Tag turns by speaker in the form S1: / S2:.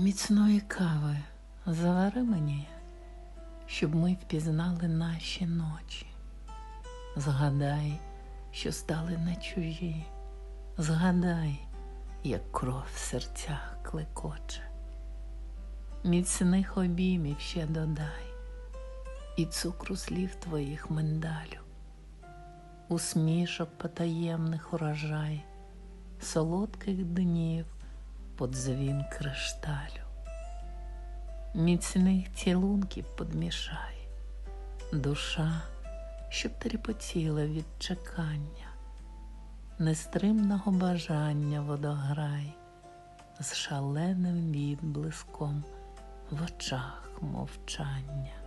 S1: Міцної кави завари мені, щоб ми впізнали наші ночі. Згадай, що стали не чужі. Згадай, як кров в серцях клекоче. Міцних обіймів ще додай, і цукру слів твоїх миндалю, усмішок потаємних урожай, солодких днів под дзвін кришталю, міцних цілунків подмішай, душа, щоб тріпотіла від чекання, нестримного бажання водограй, з шаленим відблиском в очах мовчання.